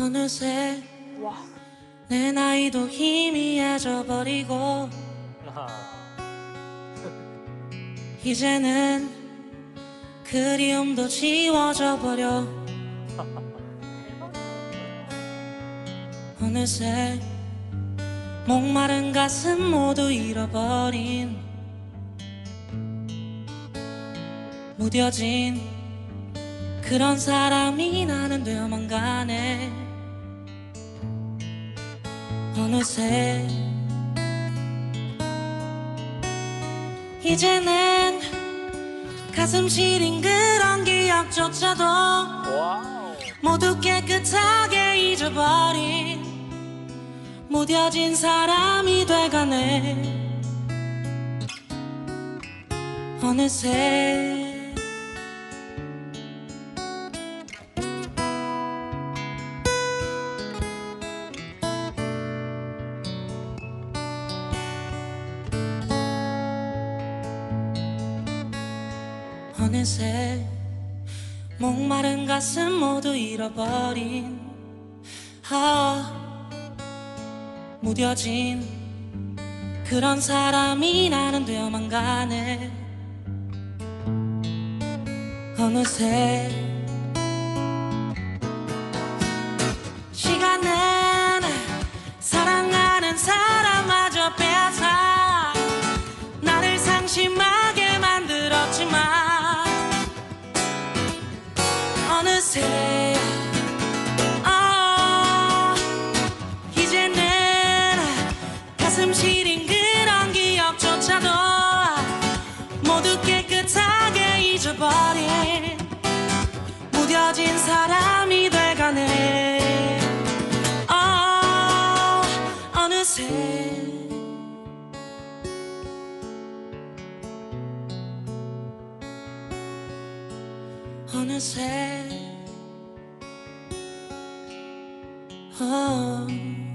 어느새 와. 내 나이도 희미해져 버리고 이제는 그리움도 지워져 버려 어느새 목마른 가슴 모두 잃어버린 무뎌진 그런 사람이 나는 어느새 이제는 가슴 시린 그런 기억조차도. 모두 깨끗하게 잊어버린 무뎌진 사람이 돼가네 어느새 어느새 목마른 가슴 모두 잃어버린 아 무뎌진 그런 사람이 나는 되어만 가네. 어느새 어느새. 아 이제는 가슴 시린 그런 기억조차도 모두 깨끗하게 잊어버린. 무뎌진 사람 어느새 어.